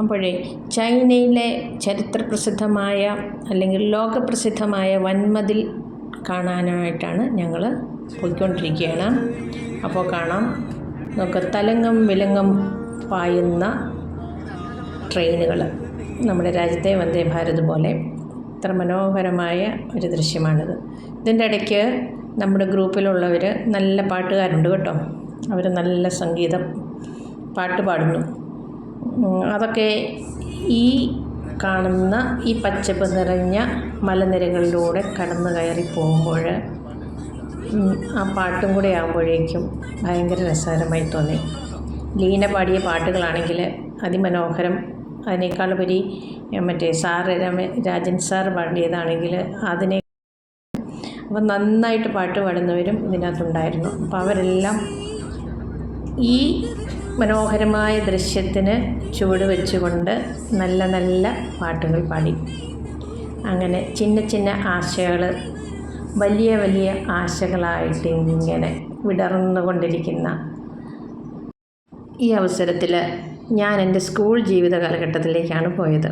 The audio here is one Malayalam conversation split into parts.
അപ്പോഴേ ചൈനയിലെ ചരിത്രപ്രസിദ്ധമായ അല്ലെങ്കിൽ ലോകപ്രസിദ്ധമായ വൻമതിൽ കാണാനായിട്ടാണ് ഞങ്ങൾ പോയിക്കൊണ്ടിരിക്കുകയാണ്. അപ്പോൾ കാണാം. നമുക്ക് തലങ്ങും വിലങ്ങും പായുന്ന ട്രെയിനുകൾ നമ്മുടെ രാജ്യത്തെ വന്ദേ ഭാരത് പോലെ. ഇത്ര മനോഹരമായ ഒരു ദൃശ്യമാണിത്. ഇതിന്റെ ഇടയ്ക്ക് നമ്മുടെ ഗ്രൂപ്പിലുള്ളവർ നല്ല പാട്ടുകാരുണ്ട് കേട്ടോ. അവർ നല്ല സംഗീതം പാട്ട് പാടുന്നു. അതൊക്കെ ഈ കാണുന്ന ഈ പച്ചപ്പ് നിറഞ്ഞ മലനിരകളിലൂടെ കടന്നു കയറി പോകുമ്പോൾ ആ പാട്ടും കൂടെ ആകുമ്പോഴേക്കും ഭയങ്കര രസകരമായി തോന്നി. ലീന പാടിയ പാട്ടുകളാണെങ്കിൽ അതിമനോഹരം. അതിനേക്കാളുപരി മറ്റേ സാറ് രമ- രാജൻ സാർ പാടിയതാണെങ്കിൽ അതിനെ അപ്പം നന്നായിട്ട് പാട്ട് പാടുന്നവരും ഇതിനകത്തുണ്ടായിരുന്നു. അപ്പോൾ അവരെല്ലാം ഈ മനോഹരമായ ദൃശ്യത്തിന് ചുവട് വെച്ചുകൊണ്ട് നല്ല നല്ല പാട്ടുകൾ പാടി. അങ്ങനെ ചിന്ന ചിന്ന ആശകൾ വലിയ വലിയ ആശകളായിട്ട് ഇങ്ങനെ വിടർന്നുകൊണ്ടിരിക്കുന്ന ഈ അവസരത്തിൽ ഞാൻ എന്റെ സ്കൂൾ ജീവിത കാലഘട്ടത്തിലേക്കാണ് പോയത്.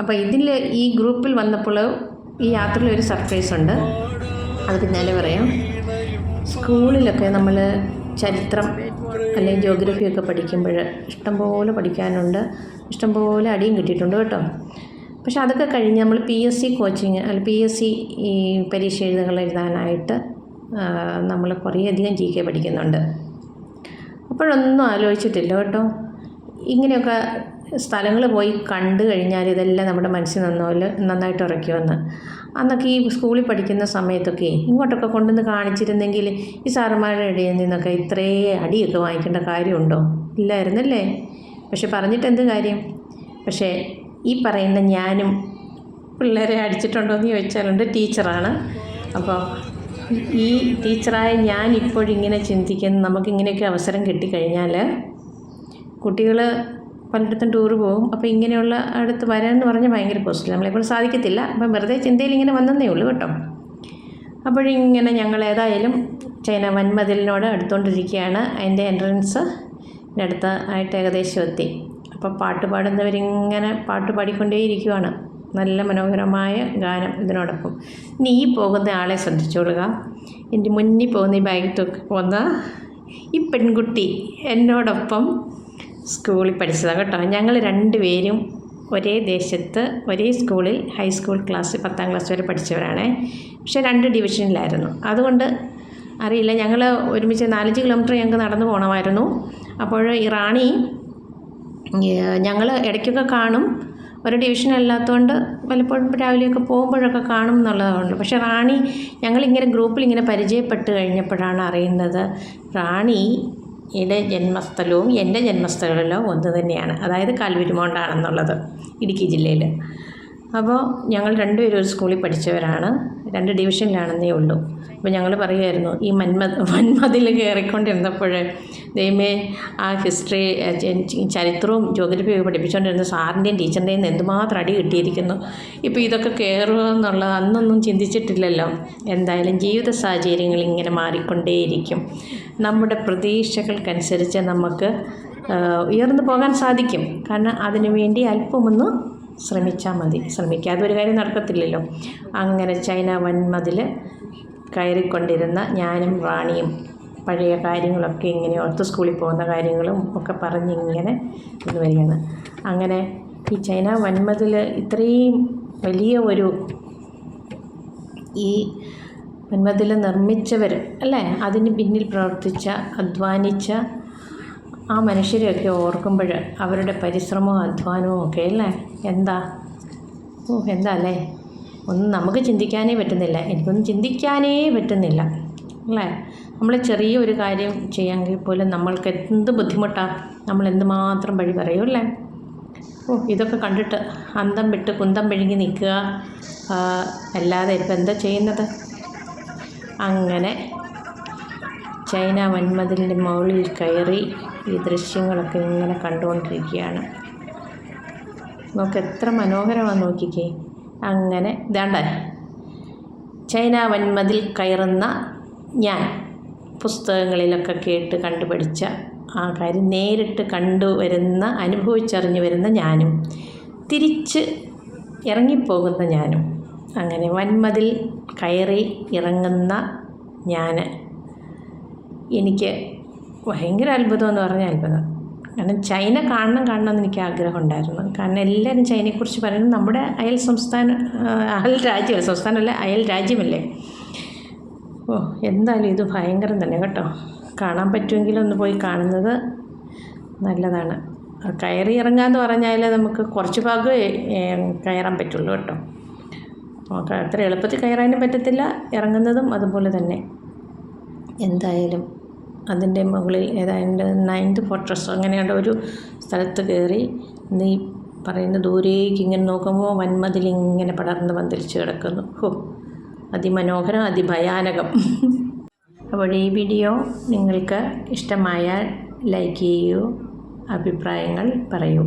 അപ്പോൾ ഇതിൽ ഈ ഗ്രൂപ്പിൽ വന്നപ്പോൾ ഈ യാത്രയിൽ ഒരു സർപ്രൈസ് ഉണ്ട്. അത് പിന്നാലെ പറയാം. സ്കൂളിലൊക്കെ നമ്മൾ ചരിത്രം അല്ലെങ്കിൽ ജോഗ്രഫി ഒക്കെ പഠിക്കുമ്പോൾ ഇഷ്ടംപോലെ പഠിക്കാനുണ്ട്. ഇഷ്ടംപോലെ അടിയും കിട്ടിയിട്ടുണ്ട് കേട്ടോ. പക്ഷെ അതൊക്കെ കഴിഞ്ഞ് നമ്മൾ പി എസ് സി കോച്ചിങ് അല്ല പി എസ് സി ഈ പരീക്ഷ എഴുതുകൾ എഴുതാനായിട്ട് നമ്മൾ കുറേയധികം ജി കെ പഠിക്കുന്നുണ്ട്. അപ്പോഴൊന്നും ആലോചിച്ചിട്ടില്ല കേട്ടോ. ഇങ്ങനെയൊക്കെ സ്ഥലങ്ങൾ പോയി കണ്ടു കഴിഞ്ഞാൽ ഇതെല്ലാം നമ്മുടെ മനസ്സിൽ നന്നോൽ നന്നായിട്ട് ഉറയ്ക്കുമെന്ന്. അന്നൊക്കെ ഈ സ്കൂളിൽ പഠിക്കുന്ന സമയത്തൊക്കെ ഇങ്ങോട്ടൊക്കെ കൊണ്ടുവന്ന് കാണിച്ചിരുന്നെങ്കിൽ ഈ സാറന്മാരുടെ ഇടയിൽ നിന്നൊക്കെ ഇത്രേ അടിയൊക്കെ വാങ്ങിക്കേണ്ട കാര്യമുണ്ടോ? ഇല്ലായിരുന്നല്ലേ? പക്ഷെ പറഞ്ഞിട്ട് എന്ത് കാര്യം? പക്ഷേ ഈ പറയുന്ന ഞാനും പിള്ളേരെ അടിച്ചിട്ടുണ്ടോ എന്ന് ചോദിച്ചാലുണ്ട് ടീച്ചറാണ്. അപ്പോൾ ഈ ടീച്ചറായ ഞാൻ ഇപ്പോഴിങ്ങനെ ചിന്തിക്കുന്ന നമുക്കിങ്ങനെയൊക്കെ അവസരം കിട്ടിക്കഴിഞ്ഞാൽ കുട്ടികൾ പലയിടത്തും ടൂർ പോകും. അപ്പോൾ ഇങ്ങനെയുള്ള അടുത്ത് വരാമെന്ന് പറഞ്ഞാൽ ഭയങ്കര പോസിറ്റീവ് നമ്മളെപ്പോൾ സാധിക്കത്തില്ല. അപ്പം വെറുതെ ചിന്തയിൽ ഇങ്ങനെ വന്നതേ ഉള്ളൂ കേട്ടോ. അപ്പോഴിങ്ങനെ ഞങ്ങൾ ഏതായാലും ചൈന വൻമതിലിനോട് അടുത്തുകൊണ്ടിരിക്കുകയാണ് അതിന്റെ എൻട്രൻസ് അടുത്ത് ആയിട്ട് ഏകദേശം എത്തി. അപ്പോൾ പാട്ട് പാടുന്നവരിങ്ങനെ പാട്ട് പാടിക്കൊണ്ടേയിരിക്കുവാണ്. നല്ല മനോഹരമായ ഗാനം ഇതിനോടൊപ്പം. ഈ പോകുന്ന ആളെ ശ്രദ്ധിച്ചോളുക. എന്റെ മുന്നിൽ പോകുന്ന ഈ ബാഗ് തൂക്കി പോകുന്ന ഈ പെൺകുട്ടി എന്നോടൊപ്പം സ്കൂളിൽ പഠിച്ചതാണ് കേട്ടോ. ഞങ്ങൾ രണ്ടുപേരും ഒരേ ദേശത്ത് ഒരേ സ്കൂളിൽ ഹൈസ്കൂൾ ക്ലാസ് പത്താം ക്ലാസ് വരെ പഠിച്ചവരാണ്. പക്ഷേ രണ്ട് ഡിവിഷനിലായിരുന്നു അതുകൊണ്ട് അറിയില്ല ഞങ്ങൾ ഒരുമിച്ച് നാലഞ്ച് കിലോമീറ്റർ ഞങ്ങൾക്ക് നടന്നു പോകണമായിരുന്നു അപ്പോൾ ഇറാണി റാണി ഞങ്ങൾ ഇടയ്ക്കൊക്കെ കാണും. ഒരു ഡിവിഷൻ അല്ലാത്തതുകൊണ്ട് പലപ്പോഴും രാവിലെയൊക്കെ പോകുമ്പോഴൊക്കെ കാണും എന്നുള്ളതുകൊണ്ട്. പക്ഷേ റാണി ഞങ്ങളിങ്ങനെ ഗ്രൂപ്പിൽ ഇങ്ങനെ പരിചയപ്പെട്ട് കഴിഞ്ഞപ്പോഴാണ് അറിയുന്നത്. റാണിയുടെ ജന്മസ്ഥലവും എന്റെ ജന്മസ്ഥലവും ഒന്ന് തന്നെയാണ്. അതായത് കാൽവിരുമോണ്ടാണെന്നുള്ളത് ഇടുക്കി ജില്ലയിൽ അപ്പോൾ ഞങ്ങൾ രണ്ടുപേരും ഒരു സ്കൂളിൽ പഠിച്ചവരാണ്. രണ്ട് ഡിവിഷനിലാണെന്നേ ഉള്ളൂ. അപ്പോൾ ഞങ്ങൾ പറയുമായിരുന്നു ഈ മന്മ വന്മതിൽ കയറിക്കൊണ്ടിരുന്നപ്പോൾ ദൈവമേ ആ ഹിസ്റ്ററി ചരിത്രവും ജോഗ്രഫിയൊക്കെ പഠിപ്പിച്ചുകൊണ്ടിരുന്ന സാറിന്റെയും ടീച്ചറിന്റെയും എന്തുമാത്രം അടി കിട്ടിയിരിക്കുന്നു? ഇപ്പോൾ ഇതൊക്കെ കയറുക എന്നുള്ളത് അന്നൊന്നും ചിന്തിച്ചിട്ടില്ലല്ലോ. എന്തായാലും ജീവിത സാഹചര്യങ്ങൾ ഇങ്ങനെ മാറിക്കൊണ്ടേയിരിക്കും. നമ്മുടെ പ്രതീക്ഷകൾക്കനുസരിച്ച് നമുക്ക് ഉയർന്നു പോകാൻ സാധിക്കും. കാരണം അതിനു വേണ്ടി അല്പമൊന്ന് ശ്രമിച്ചാൽ മതി. ശ്രമിക്കാതെ ഒരു കാര്യം നടക്കത്തില്ലല്ലോ. അങ്ങനെ ചൈന വൻമതിൽ കയറിക്കൊണ്ടിരുന്ന ഞാനും റാണിയും പഴയ കാര്യങ്ങളൊക്കെ ഇങ്ങനെ ഓർത്ത് സ്കൂളിൽ പോകുന്ന കാര്യങ്ങളും ഒക്കെ പറഞ്ഞിങ്ങനെ ഇത് വരികയാണ്. അങ്ങനെ ഈ ചൈന വൻമതിൽ ഇത്രയും വലിയ ഒരു ഈ വൻമതിൽ നിർമ്മിച്ചവർ അല്ലേ? അതിന് പിന്നിൽ പ്രവർത്തിച്ച അധ്വാനിച്ച ആ മനുഷ്യരെയൊക്കെ ഓർക്കുമ്പോൾ അവരുടെ പരിശ്രമവും അധ്വാനവും ഒക്കെ അല്ലേ? എന്താ? ഓ എന്താ അല്ലേ? ഒന്നും നമുക്ക് ചിന്തിക്കാനേ പറ്റുന്നില്ല. എനിക്കൊന്നും ചിന്തിക്കാനേ പറ്റുന്നില്ല. അല്ലേ? നമ്മൾ ചെറിയ ഒരു കാര്യം ചെയ്യാമെങ്കിൽ പോലും നമ്മൾക്ക് എന്ത് ബുദ്ധിമുട്ടാണ് നമ്മൾ എന്തുമാത്രം വഴി പറയും അല്ലേ? ഓ ഇതൊക്കെ കണ്ടിട്ട് അന്തം വിട്ട് കുന്തം പിഴുങ്ങി നിൽക്കുക. അല്ലാതെ ഇപ്പം എന്താ ചെയ്യുന്നത്? അങ്ങനെ ചൈന വൻമതിലിന്റെ മുകളിൽ കയറി ഈ ദൃശ്യങ്ങളൊക്കെ ഇങ്ങനെ കണ്ടുകൊണ്ടിരിക്കുകയാണ്. നമുക്ക് എത്ര മനോഹരമാണ് നോക്കിക്കേ. അങ്ങനെ ഇതാണ്ട. ചൈന വൻമതിൽ കയറുന്ന ഞാൻ പുസ്തകങ്ങളിലൊക്കെ കേട്ട് കണ്ടുപഠിച്ച ആ കാര്യം നേരിട്ട് കണ്ടുവരുന്ന അനുഭവിച്ചറിഞ്ഞു വരുന്ന ഞാനും തിരിച്ച് ഇറങ്ങിപ്പോകുന്ന ഞാനും. അങ്ങനെ വൻമതിൽ കയറി ഇറങ്ങുന്ന ഞാൻ എനിക്ക് ഭയങ്കര അത്ഭുതം എന്ന് പറഞ്ഞാൽ അത്ഭുതം. കാരണം ചൈന കാണണം കാണണം എന്ന് എനിക്ക് ആഗ്രഹം ഉണ്ടായിരുന്നു കാരണം എല്ലാവരും ചൈനയെക്കുറിച്ച് പറയുന്നത് നമ്മുടെ അയൽ സംസ്ഥാന അയൽ രാജ്യമല്ല സംസ്ഥാനമല്ല അയൽ രാജ്യമല്ലേ. ഓ എന്തായാലും ഇത് ഭയങ്കരം തന്നെ കേട്ടോ. കാണാൻ പറ്റുമെങ്കിൽ ഒന്ന് പോയി കാണുന്നത് നല്ലതാണ്. കയറി ഇറങ്ങാന്ന് പറഞ്ഞാൽ നമുക്ക് കുറച്ച് ഭാഗം കയറാൻ പറ്റുള്ളൂ കേട്ടോ. അത്ര എളുപ്പത്തിൽ കയറാനും പറ്റത്തില്ല ഇറങ്ങുന്നതും അതുപോലെ തന്നെ. എന്തായാലും അതിന്റെ മുകളിൽ ഏതാണ്ട് നയൻത് ഫോർട്രസ് അങ്ങനെയുള്ള ഒരു സ്ഥലത്ത് കയറി നീ പറയുന്ന ദൂരേക്ക് ഇങ്ങനെ നോക്കുമ്പോൾ വന്മതിൽ ഇങ്ങനെ പടർന്ന് പന്തലിച്ച് കിടക്കുന്നു. ഹോ അതിമനോഹരം അതിഭയാനകം. അപ്പോൾ ഈ വീഡിയോ നിങ്ങൾക്ക് ഇഷ്ടമായാൽ ലൈക്ക് ചെയ്യൂ അഭിപ്രായങ്ങൾ പറയൂ.